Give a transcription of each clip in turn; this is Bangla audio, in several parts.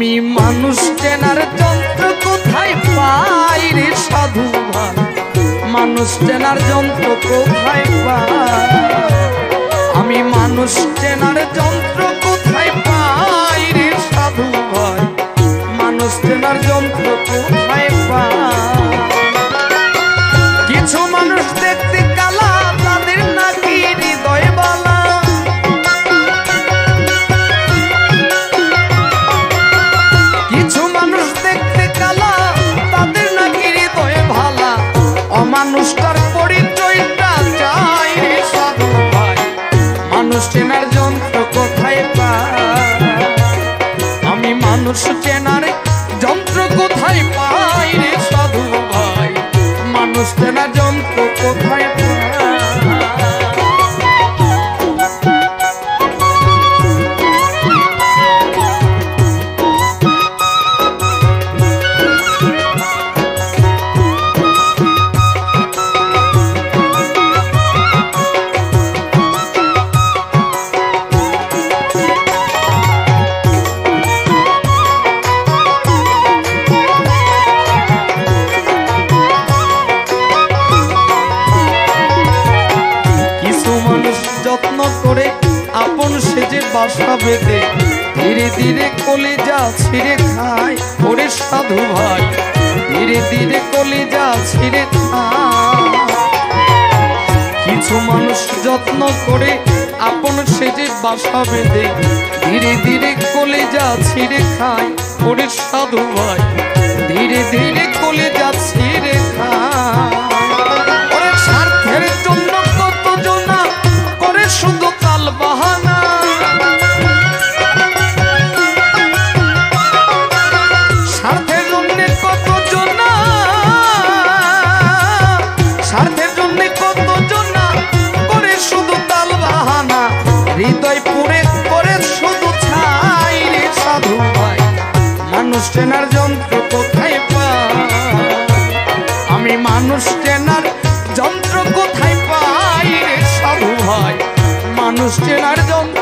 আমি মানুষ চেনার যন্ত্র কোথায় পাই রে সাধু ভাই? মানুষ চেনার যন্ত্র কোথায় পাই? আমি মানুষ চেনার যন্ত্র কোথায় পাই রে সাধু ভাই? মানুষ চেনার যন্ত্র কোথায় পাই? কিছু মানুষ দেখতে মানুষ চেনার যন্ত্র কোথায় পায়? আমি মানুষ চেনার যন্ত্র কোথায় পাই রে সাধু ভাই? মানুষ চেনার যন্ত্র কোথায় বাসা বেঁধে ধীরে ধীরে কলিজা ছিঁড়ে খায়। ওরে সাধু ভাই, ধীরে ধীরে কলিজা ছিঁড়ে খায়। কিছু মানুষ যত্ন করে আপন সেজে বাসা বেঁধে ধীরে ধীরে কলিজা ছিঁড়ে খায়। ওরে সাধু ভাই, ধীরে ধীরে মানুষ চেনার যন্ত্র কোথায় পা আমি মানুষ চেনার যন্ত্র কোথায় পাই রে সাধু ভাই? মানুষ চেনার যন্ত্র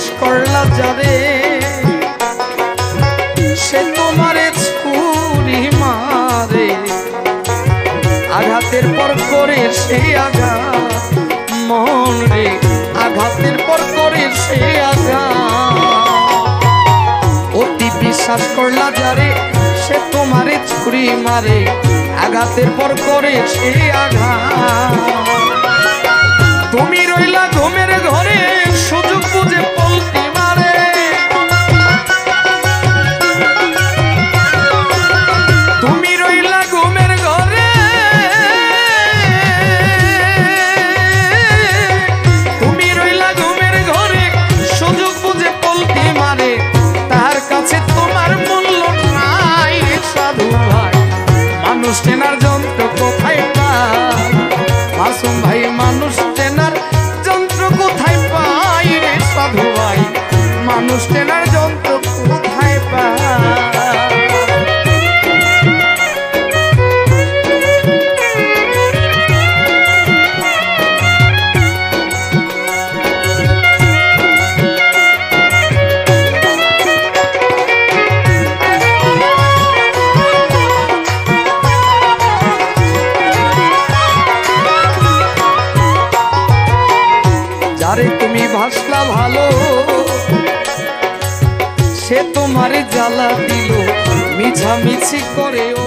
বিশ্বাস করলা যারে সে তোমারে ছুরি মারে। আঘাতের পর করে সে আঘাত। মন রে, আঘাতের পর করে সে আঘাত। অতি বিশ্বাস করলা যারে, সে তোমারে ছুরি মারে। আঘাতের পর করে সে আঘাত। মানুষ চেনার যন্ত্র কোথায় পায়? মাসুম ভাই মানুষ চেনার যন্ত্র কোথায় পাই রে সাধু ভাই? মানুষ চেনার যন্ত্র ভাসলা ভালো। সে তোমার জ্বালা দিল মিছামিছি করে ও